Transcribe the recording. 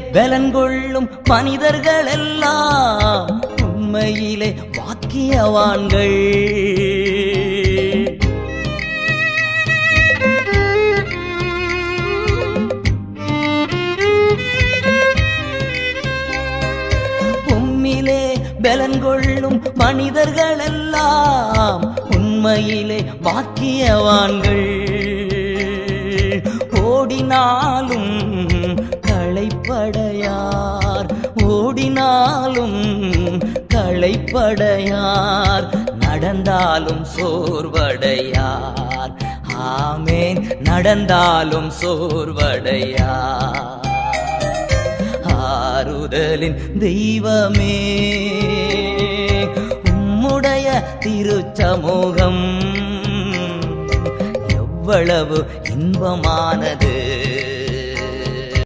பலன் கொள்ளும் மனிதர்கள் எல்லாம் உண்மையிலே வாக்கியவான்கள். உம்மிலே பலன் கொள்ளும் மனிதர்கள் எல்லாம் உண்மையிலே வாக்கியவான்கள். ஓடினாலும் ஓடினாலும் களைப்படையார் நடந்தாலும் சோர்வடையார். ஆமேன் நடந்தாலும் சோர்வடையார். ஆறுதலின் தெய்வமே உம்முடைய திருச்சமூகம் எவ்வளவு இன்பமானது.